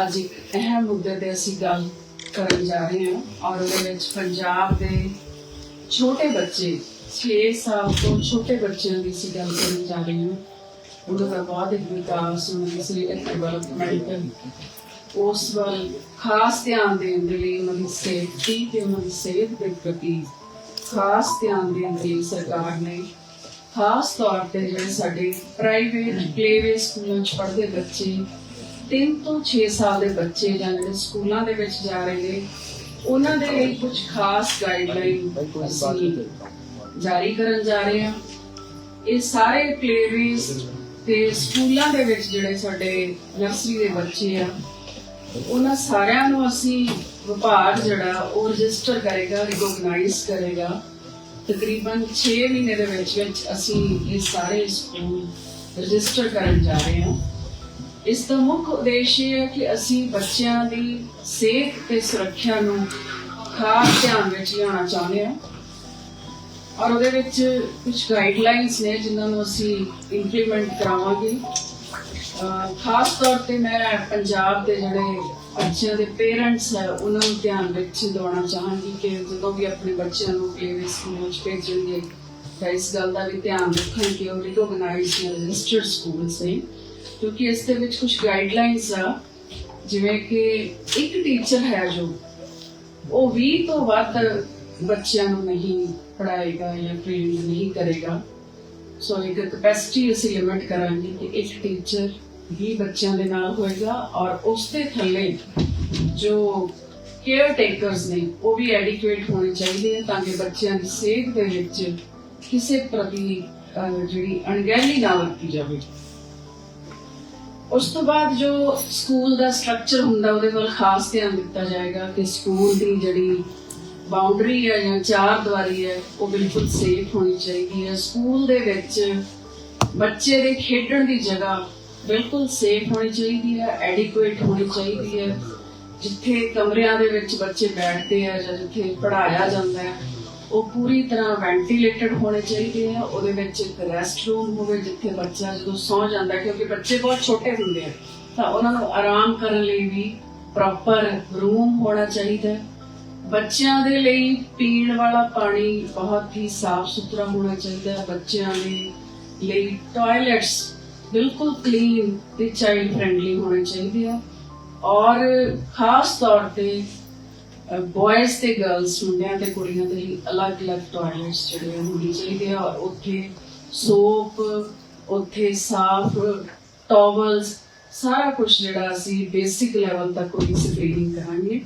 ਅੱਜ ਇੱਕ ਅਹਿਮ ਮੁੱਦੇ ਤੇ ਅਸੀਂ ਗੱਲ ਕਰਨ ਜਾ ਰਹੇ ਹਾਂ ਔਰ ਉਹਦੇ ਵਿੱਚ ਪੰਜਾਬ ਦੇ ਛੋਟੇ ਬੱਚੇ 6 ਸਾਲ ਤੋਂ ਛੋਟੇ ਬੱਚਿਆਂ ਦੀ ਅਸੀਂ ਗੱਲ ਕਰਨ ਜਾ ਰਹੇ ਹਾਂ। ਉਹਨਾਂ ਦਾ ਬੌਧਿਕ ਵਿਕਾਸ ਉਹਨਾਂ ਦੀ ਡਿਵੈਲਪਮੈਂਟ ਉਸ ਵੱਲ ਖਾਸ ਧਿਆਨ ਦੇਣ ਦੇ ਲਈ ਉਹਨਾਂ ਦੀ ਸੇਫਟੀ ਤੇ ਉਹਨਾਂ ਦੀ ਸਿਹਤ ਦੇ ਪ੍ਰਤੀ ਖਾਸ ਧਿਆਨ ਦੇਣ ਦੇ ਸਰਕਾਰ ਨੇ ਖਾਸ ਤੌਰ ਤੇ ਜਿਹੜੇ ਸਾਡੇ ਪ੍ਰਾਈਵੇਟ ਪਲੇਵੇ ਸਕੂਲਾਂ 'ਚ ਪੜ੍ਹਦੇ ਬੱਚੇ 3 ਤੋਂ 6 ਸਾਲ ਦੇ ਬੱਚੇ ਜਾਂ ਜਿਹੜੇ ਸਕੂਲਾਂ ਦੇ ਵਿੱਚ ਜਾ ਰਹੇ ਨੇ ਉਹਨਾਂ ਦੇ ਲਈ ਕੁਝ ਖਾਸ ਗਾਈਡਲਾਈਨ ਅਸੀਂ ਜਾਰੀ ਕਰਨ ਜਾ ਰਹੇ ਹਾਂ। ਇਹ ਸਾਰੇ ਪਲੇਵੇਸ ਤੇ ਸਕੂਲਾਂ ਦੇ ਵਿੱਚ ਜਿਹੜੇ ਸਾਡੇ ਨਰਸਰੀ ਦੇ ਬੱਚੇ ਆ ਉਹਨਾਂ ਸਾਰਿਆਂ ਨੂੰ ਅਸੀਂ ਵਿਭਾਗ ਜਿਹੜਾ ਉਹ ਰਜਿਸਟਰ ਕਰੇਗਾ ਰਿਕੋਗਨਾਈਜ਼ ਕਰੇਗਾ। ਤਕਰੀਬਨ 6 ਮਹੀਨੇ ਦੇ ਵਿੱਚ ਵਿੱਚ ਅਸੀਂ ਇਹ ਸਾਰੇ ਸਕੂਲ ਰਜਿਸਟਰ ਕਰਨ ਜਾ ਰਹੇ ਹਾਂ। ਇਸ ਦਾ ਮੁੱਖ ਉਦੇਸ਼ ਇਹ ਹੈ ਕਿ ਅਸੀਂ ਬੱਚਿਆਂ ਦੀ ਸਿਹਤ ਤੇ ਸੁਰੱਖਿਆ ਨੂੰ ਖਾਸ ਧਿਆਨ ਵਿੱਚ ਲਿਆਉਣਾ ਚਾਹੁੰਦੇ ਹਾਂ। ਔਰ ਉਹਦੇ ਵਿੱਚ ਕੁਝ ਗਾਈਡਲਾਈਨਸ ਨੇ ਜਿਨ੍ਹਾਂ ਨੂੰ ਅਸੀਂ ਇੰਪਲੀਮੈਂਟ ਕਰਾਵਾਂਗੇ। ਖਾਸ ਤੌਰ ਤੇ ਮੈਂ ਪੰਜਾਬ ਦੇ ਜਿਹੜੇ ਬੱਚਿਆਂ ਦੇ ਪੇਰੈਂਟਸ ਹੈ, ਉਹਨਾਂ ਨੂੰ ਧਿਆਨ ਵਿੱਚ ਦਿਵਾਉਣਾ ਚਾਹਾਂਗੀ ਕਿ ਜਦੋਂ ਵੀ ਆਪਣੇ ਬੱਚਿਆਂ ਨੂੰ ਪਲੇਵੇ ਸਕੂਲ ਵਿੱਚ ਭੇਜਣਗੇ ਤਾਂ ਇਸ ਗੱਲ ਦਾ ਵੀ ਧਿਆਨ ਰੱਖਣ ਕਿ ਉਹ ਰਿਕੋਗਨਾਈਜ਼ਡ ਰਜਿਸਟਰਡ ਸਕੂਲਸ ਨੇ। ਕਿਉਂਕਿ ਇਸ ਦੇ ਵਿੱਚ ਕੁਝ ਗਾਈਡਲਾਈਨਸ ਆ ਜਿਵੇਂ ਕਿ ਇੱਕ ਟੀਚਰ ਹੈ ਜੋ ਉਹ 20 ਤੋਂ ਵੱਧ ਬੱਚਿਆਂ ਨੂੰ ਨਹੀਂ ਪੜਾਏਗਾ ਜਾਂ ਟ੍ਰੇਨਿੰਗ ਨਹੀਂ ਕਰੇਗਾ। ਸੋ ਇੱਕ ਕਪੈਸਿਟੀ ਅਸੀਂ ਲਿਮਿਟ ਕਰਾਂਗੇ ਕਿ ਇੱਕ ਟੀਚਰ 20 ਬੱਚਿਆਂ ਦੇ ਨਾਲ ਹੋਏਗਾ ਔਰ ਉਸ ਦੇ ਥੱਲੇ ਜੋ ਕੇਅਰ ਟੇਕਰਸ ਨੇ ਉਹ ਵੀ ਐਡਿਕੁਏਟ ਹੋਣੇ ਚਾਹੀਦੇ ਆ ਤਾਂ ਕਿ ਬੱਚਿਆਂ ਦੀ ਸਿਹਤ ਦੇ ਵਿੱਚ ਕਿਸੇ ਪ੍ਰਤੀ ਅਹ, ਜਿਹੜੀ ਅਣਗਹਿਲੀ ਨਾ ਵਰਤੀ ਜਾਵੇ। ਉਸ ਤੋਂ ਬਾਅਦ ਜੋ ਸਕੂਲ ਦਾ ਸਟਰਕਚਰ ਹੁੰਦਾ, ਉਹਦੇ ਵੱਲ ਖਾਸ ਧਿਆਨ ਦਿੱਤਾ ਜਾਏਗਾ ਕਿ ਸਕੂਲ ਦੀ ਜਿਹੜੀ ਬਾਉਂਡਰੀ ਹੈ ਜਾਂ ਚਾਰ ਦੀਵਾਰੀ ਹੈ, ਉਹ ਬਿਲਕੁਲ ਸੇਫ ਹੋਣੀ ਚਾਹੀਦੀ ਹੈ। ਸਕੂਲ ਦੇ ਵਿੱਚ ਬੱਚੇ ਦੇ ਖੇਡਣ ਦੀ ਜਗ੍ਹਾ ਬਿਲਕੁਲ ਸੇਫ ਹੋਣੀ ਚਾਹੀਦੀ ਹੈ ਐਡਿਕੁਏਟ ਹੋਣੀ ਚਾਹੀਦੀ ਹੈ। ਜਿੱਥੇ ਕਮਰਿਆਂ ਦੇ ਵਿੱਚ ਬੱਚੇ ਬੈਠਦੇ ਆ ਜਾਂ ਜਿੱਥੇ ਪੜ੍ਹਾਇਆ ਜਾਂਦਾ ਹੈ ਉਹ ਪੂਰੀ ਤਰ੍ਹਾਂ ਵੈਂਟੀਲੇਟਡ ਹੋਣੇ ਚਾਹੀਦੇ ਆ। ਉਹਦੇ ਵਿੱਚ ਇੱਕ ਰੈਸਟ ਰੂਮ ਹੋਵੇ ਜਿੱਥੇ ਬੱਚਾ ਜਦੋਂ ਸੌਂ ਜਾਂਦਾ ਹੈ, ਕਿਉਂਕਿ ਬੱਚੇ ਬਹੁਤ ਛੋਟੇ ਹੁੰਦੇ ਆ। ਤਾਂ ਉਹਨਾਂ ਨੂੰ ਆਰਾਮ ਕਰਨ ਲਈ ਵੀ ਪ੍ਰੋਪਰ ਰੂਮ ਹੋਣਾ ਚਾਹੀਦਾ ਬੱਚਿਆਂ ਦੇ ਲਈ ਪੀਣ ਵਾਲਾ ਪਾਣੀ ਬਹੁਤ ਹੀ ਸਾਫ਼ ਸੁਥਰਾ ਹੋਣਾ ਚਾਹੀਦਾ ਹੈ। ਬੱਚਿਆਂ ਦੇ ਲਈ ਟਾਇਲਟਸ ਬਿਲਕੁਲ ਕਲੀਨ ਤੇ ਚਾਈਲਡ ਫ੍ਰੈਂਡਲੀ ਹੋਣੇ ਚਾਹੀਦੇ ਆ। ਔਰ ਖਾਸ ਤੌਰ ਤੇ ਬॉयਜ਼ ਤੇ ਗਰਲਸ ਮੁੰਡਿਆਂ ਤੇ ਕੁੜੀਆਂ ਦੇ ਲਈ ਅਲੱਗ-ਅਲੱਗ ਟਾਇਲਟਸ ਜਿਹੜੇ ਹੋਣੇ ਚਾਹੀਦੇ ਆ ਔਰ ਉੱਥੇ ਸੋਪ ਉੱਥੇ ਸਾਫ਼ ਟਾਵਲਸ ਸਾਰਾ ਕੁਝ ਜਿਹੜਾ ਅਸੀਂ ਬੇਸਿਕ ਲੈਵਲ ਤੱਕ ਉਹਦੀ ਸਕਰੀਨਿੰਗ ਕਰਾਂਗੇ।